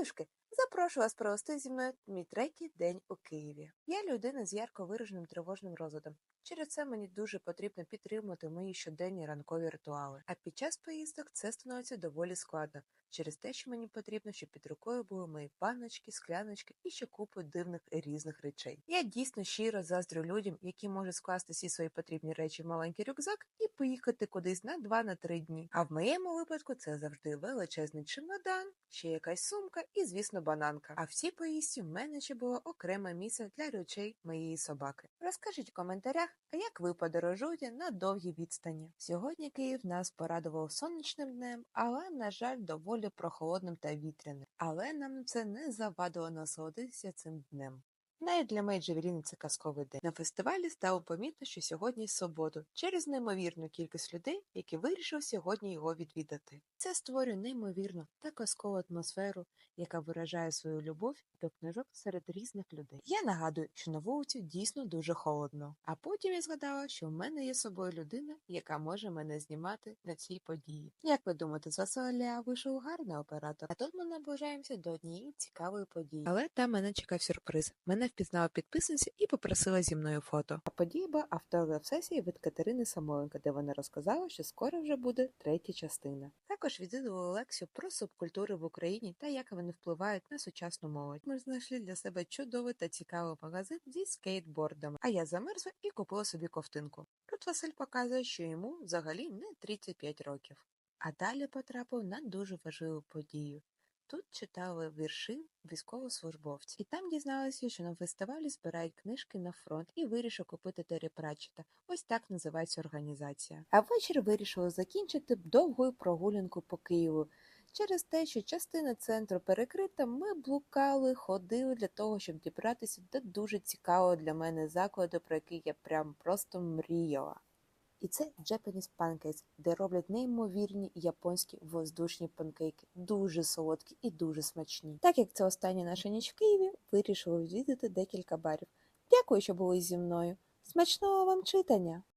Хаюшки, запрошую вас провести зі мною мій третій день у Києві. Я людина з ярко вираженим тривожним розладом. Через це мені дуже потрібно підтримувати мої щоденні ранкові ритуали. А під час поїздок це становиться доволі складно через те, що мені потрібно, щоб під рукою були мої баночки, скляночки і ще купу дивних різних речей. Я дійсно щиро заздрю людям, які можуть скласти всі свої потрібні речі в маленький рюкзак і поїхати кудись на 2-3 дні. А в моєму випадку це завжди величезний чемодан, ще якась сумка і, звісно, бананка. А в цій поїздці в мене ще було окреме місце для речей моєї собаки. Розкажіть в коментарях, як ви подорожуєте на довгі відстані. Сьогодні Київ нас порадував сонячним днем, але, на жаль, доволі прохолодним та вітряним. Але нам це не завадило насолодитися цим днем. Навіть для моєї Джавеліни це казковий день. На фестивалі стало помітно, що сьогодні суботу, через неймовірну кількість людей, які вирішили сьогодні його відвідати. Це створює неймовірну та казкову атмосферу, яка виражає свою любов до книжок серед різних людей. Я нагадую, що на вулиці дійсно дуже холодно. А потім я згадала, що в мене є з собою людина, яка може мене знімати на цій події. Як ви думаєте, з Василя вийшов гарний оператор? А тут ми наближаємося до однієї цікавої події. Але там мене чекав сюрприз. Мене впізнала підписниця і попросила зі мною фото. А подія була автограф-сесії від Катерини Самойленко, де вона розказала, що скоро вже буде третя частина. Також відвідували лекцію про субкультури в Україні та як вони впливають на сучасну молодь. Ми знайшли для себе чудовий та цікавий магазин зі скейтбордами. А я замерзла і купила собі ковтинку. Тут Василь показує, що йому взагалі не 35 років. А далі потрапив на дуже важливу подію. Тут читали вірші військовослужбовці, і там дізналися, що на фестивалі збирають книжки на фронт і вирішив купити Террі Пратчета. Ось так називається організація. А ввечері вирішили закінчити довгою прогулянку по Києву. Через те, що частина центру перекрита, ми блукали, ходили для того, щоб дібратися до дуже цікавого для мене закладу, про який я прям просто мріяла. І це Japanese Pancakes, де роблять неймовірні японські воздушні панкейки, дуже солодкі і дуже смачні. Так як це остання наша ніч в Києві, вирішили відвідати декілька барів. Дякую, що були зі мною. Смачного вам читання!